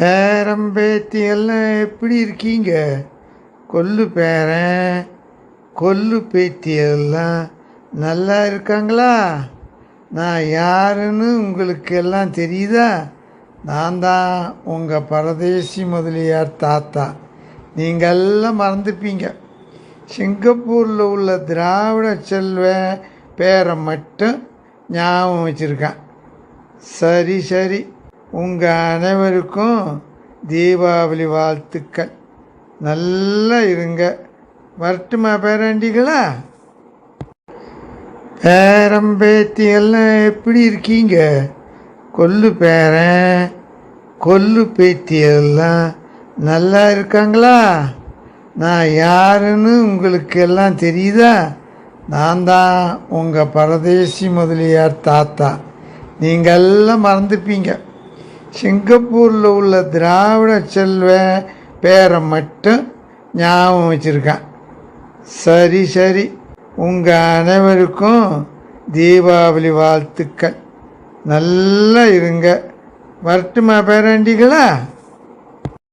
பேரம் பேத்தி எல்லாம் எப்படி இருக்கீங்க? கொல்லு பேரன் கொல்லு பேத்தி எல்லாம் நல்லா இருக்காங்களா? நான் யாருன்னு உங்களுக்கு எல்லாம் தெரியுதா? நான் தான் உங்கள் பரதேசி முதலியார் தாத்தா. நீங்கள் எல்லாம் மறந்துப்பீங்க. சிங்கப்பூரில் உள்ள திராவிட செல்வ பேரை மட்டும் ஞாபகம் வச்சுருக்கேன். சரி சரி. உங்கள் அனைவருக்கும் தீபாவளி வாழ்த்துக்கள். நல்லா இருங்க. வரட்டுமா பேராண்டிகளா? பேரம்பேத்தி எல்லாம் எப்படி இருக்கீங்க? கொல்லு பேரன் கொல்லு பேத்தி எல்லாம் நல்லா இருக்காங்களா? நான் யாருன்னு உங்களுக்கு எல்லாம் தெரியுதா? நான் தான் உங்கள் பரதேசி முதலியார் தாத்தா. நீங்கள் எல்லாம் மறந்துப்பீங்க. சிங்கப்பூரில் உள்ள திராவிட செல்வ பேரை மட்டும் ஞாபகம் வச்சுருக்கேன். சரி சரி. உங்கள் அனைவருக்கும் தீபாவளி வாழ்த்துக்கள். நல்லா இருங்க. வரட்டுமா பேராண்டிகளா?